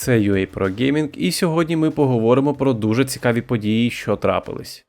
Це UA Pro Gaming, і сьогодні ми поговоримо про дуже цікаві події, що трапились.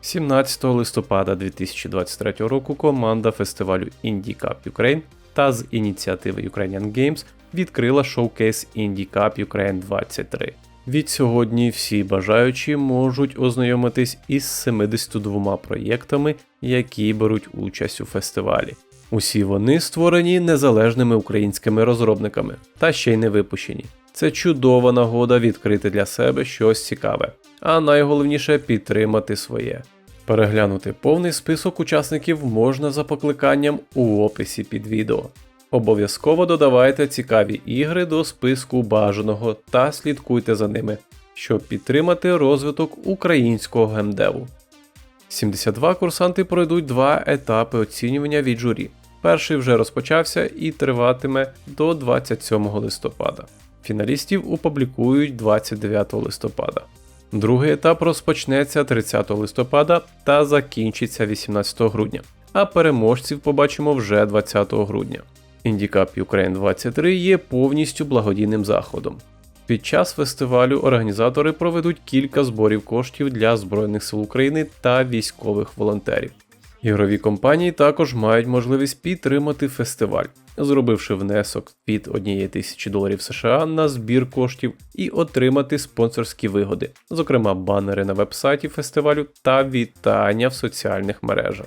17 листопада 2023 року команда фестивалю Indie Ukraine та з ініціативи Ukrainian Games відкрила шоукейс Indie Ukraine 23. Від сьогодні всі бажаючі можуть ознайомитись із 72 проєктами, які беруть участь у фестивалі. Усі вони створені незалежними українськими розробниками та ще й не випущені. Це чудова нагода відкрити для себе щось цікаве, а найголовніше підтримати своє. Переглянути повний список учасників можна за покликанням у описі під відео. Обов'язково додавайте цікаві ігри до списку бажаного та слідкуйте за ними, щоб підтримати розвиток українського геймдеву. 72 курсанти пройдуть два етапи оцінювання від журі. Перший вже розпочався і триватиме до 27 листопада. Фіналістів опублікують 29 листопада. Другий етап розпочнеться 30 листопада та закінчиться 18 грудня, а переможців побачимо вже 20 грудня. IndieCup Ukraine 23 є повністю благодійним заходом. Під час фестивалю організатори проведуть кілька зборів коштів для Збройних сил України та військових волонтерів. Ігрові компанії також мають можливість підтримати фестиваль, зробивши внесок від 1 тисячі доларів США на збір коштів і отримати спонсорські вигоди, зокрема банери на вебсайті фестивалю та вітання в соціальних мережах.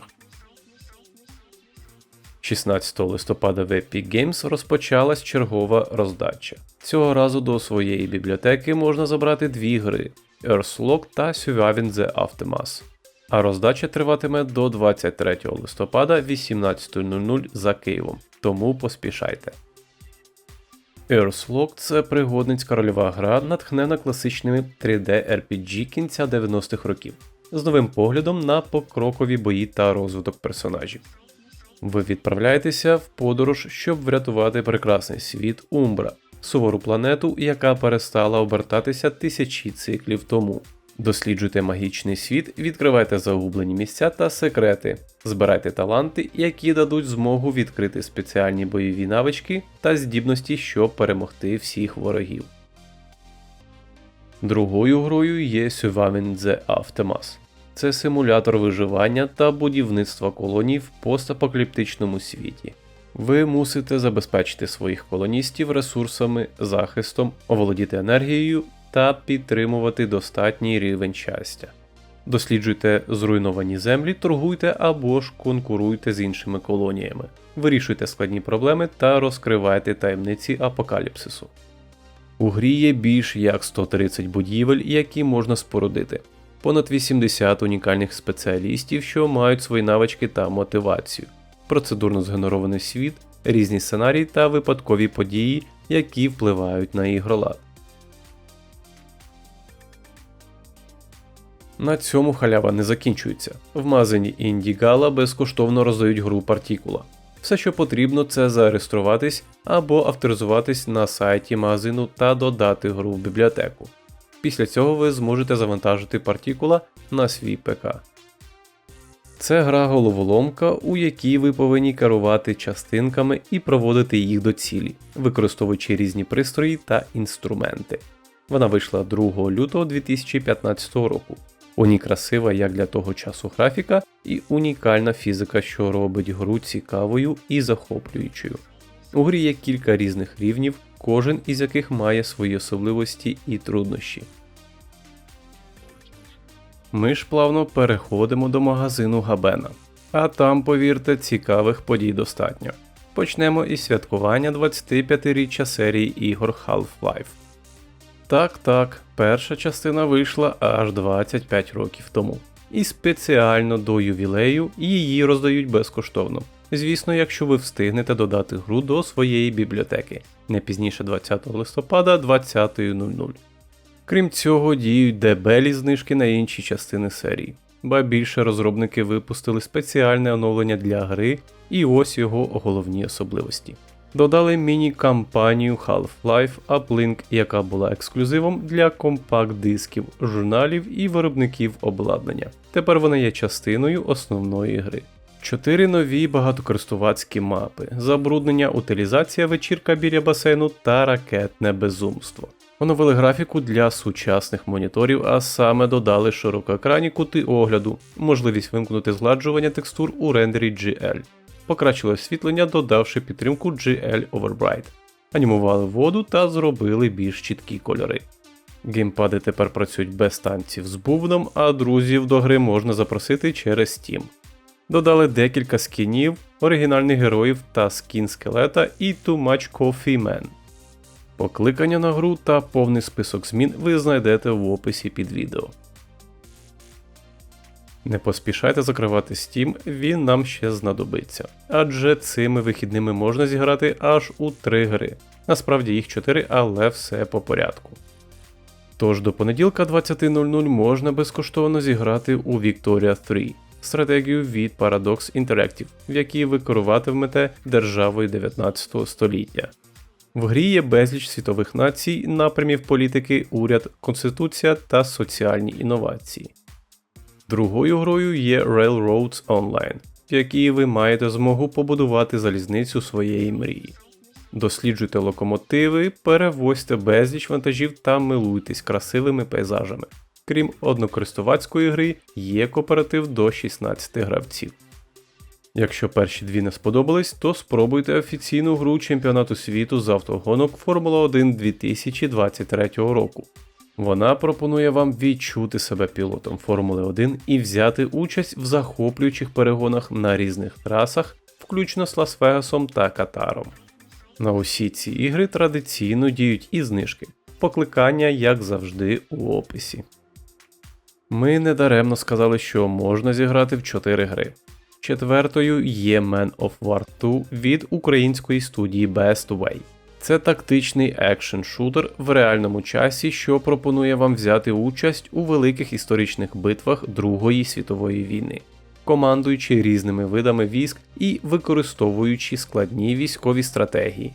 16 листопада в Epic Games розпочалась чергова роздача. Цього разу до своєї бібліотеки можна забрати дві гри Earthlock та Surviving the Aftermath. А роздача триватиме до 23 листопада 18.00 за Києвом, тому поспішайте. Earthlock – це пригодницька рольова гра, натхнена класичними 3D RPG кінця 90-х років, з новим поглядом на покрокові бої та розвиток персонажів. Ви відправляєтеся в подорож, щоб врятувати прекрасний світ Умбра, сувору планету, яка перестала обертатися тисячі циклів тому. Досліджуйте магічний світ, відкривайте загублені місця та секрети, збирайте таланти, які дадуть змогу відкрити спеціальні бойові навички та здібності, щоб перемогти всіх ворогів. Другою грою є Surviving the Aftermath. Це симулятор виживання та будівництва колоній в постапокаліптичному світі. Ви мусите забезпечити своїх колоністів ресурсами, захистом, оволодіти енергією та підтримувати достатній рівень щастя. Досліджуйте зруйновані землі, торгуйте або ж конкуруйте з іншими колоніями, вирішуйте складні проблеми та розкривайте таємниці апокаліпсису. У грі є більш як 130 будівель, які можна спорудити, понад 80 унікальних спеціалістів, що мають свої навички та мотивацію, процедурно згенерований світ, різні сценарії та випадкові події, які впливають на ігролад. На цьому халява не закінчується. В магазині Індігала безкоштовно роздають гру Партікула. Все, що потрібно, це зареєструватись або авторизуватись на сайті магазину та додати гру в бібліотеку. Після цього ви зможете завантажити Партікула на свій ПК. Це гра головоломка, у якій ви повинні керувати частинками і проводити їх до цілі, використовуючи різні пристрої та інструменти. Вона вийшла 2 лютого 2015 року. У ній красива як для того часу графіка і унікальна фізика, що робить гру цікавою і захоплюючою. У грі є кілька різних рівнів, кожен із яких має свої особливості і труднощі. Ми ж плавно переходимо до магазину Габена. А там, повірте, цікавих подій достатньо. Почнемо із святкування 25-річчя серії ігор Half-Life. Так, так, перша частина вийшла аж 25 років тому. І спеціально до ювілею її роздають безкоштовно. Звісно, якщо ви встигнете додати гру до своєї бібліотеки не пізніше 20 листопада 20.00. Крім цього, діють дебелі знижки на інші частини серії, ба більше розробники випустили спеціальне оновлення для гри, і ось його головні особливості. Додали міні-кампанію Half-Life Uplink, яка була ексклюзивом для компакт-дисків, журналів і виробників обладнання. Тепер вона є частиною основної гри. Чотири нові багатокористувацькі мапи: забруднення, утилізація, вечірка біля басейну та ракетне безумство. Оновили графіку для сучасних моніторів, а саме додали широкоекранні кути огляду, можливість вимкнути згладжування текстур у рендері GL. Покращили освітлення, додавши підтримку GL Overbright. Анімували воду та зробили більш чіткі кольори. Геймпади тепер працюють без танців з бубном, а друзів до гри можна запросити через Steam. Додали декілька скінів, оригінальних героїв та скін скелета і Too Much Coffee Man. Покликання на гру та повний список змін ви знайдете в описі під відео. Не поспішайте закривати Steam, він нам ще знадобиться. Адже цими вихідними можна зіграти аж у 3 гри. Насправді їх 4, але все по порядку. Тож до понеділка 20.00 можна безкоштовно зіграти у Victoria 3, стратегію від Paradox Interactive, в якій ви керуватимете державою 19 століття. В грі є безліч світових націй, напрямів політики, уряд, конституція та соціальні інновації. Другою грою є Railroads Online, в якій ви маєте змогу побудувати залізницю своєї мрії. Досліджуйте локомотиви, перевозьте безліч вантажів та милуйтесь красивими пейзажами. Крім однокористувацької гри, є кооператив до 16 гравців. Якщо перші дві не сподобались, то спробуйте офіційну гру чемпіонату світу з автогонок Формула 1 2023 року. Вона пропонує вам відчути себе пілотом Формули 1 і взяти участь в захоплюючих перегонах на різних трасах, включно з Лас-Вегасом та Катаром. На усі ці ігри традиційно діють і знижки, покликання, як завжди, у описі. Ми недаремно сказали, що можна зіграти в 4 гри. Четвертою є Man of War 2 від української студії Best Way. Це тактичний екшн шутер в реальному часі, що пропонує вам взяти участь у великих історичних битвах Другої світової війни, командуючи різними видами військ і використовуючи складні військові стратегії.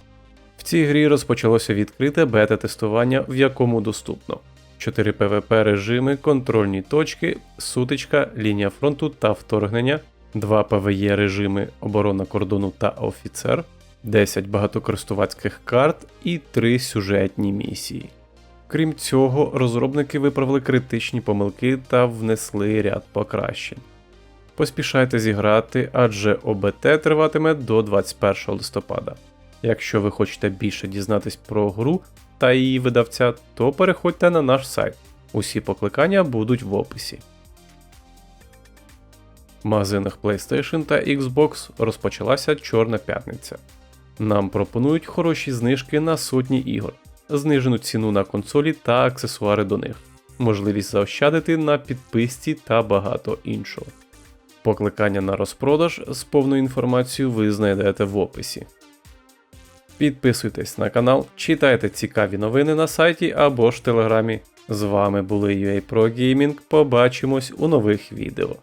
В цій грі розпочалося відкрите бета-тестування, в якому доступно 4 PvP режими, контрольні точки, сутичка, лінія фронту та вторгнення, 2 PvE режими оборона кордону та офіцер, 10 багатокористувацьких карт і 3 сюжетні місії. Крім цього, розробники виправили критичні помилки та внесли ряд покращень. Поспішайте зіграти, адже ОБТ триватиме до 21 листопада. Якщо ви хочете більше дізнатись про гру та її видавця, то переходьте на наш сайт. Усі покликання будуть в описі. В магазинах PlayStation та Xbox розпочалася Чорна п'ятниця. Нам пропонують хороші знижки на сотні ігор, знижену ціну на консолі та аксесуари до них, можливість заощадити на підписці та багато іншого. Покликання на розпродаж з повною інформацією ви знайдете в описі. Підписуйтесь на канал, читайте цікаві новини на сайті або ж телеграмі. З вами були UA Pro Gaming. Побачимось у нових відео.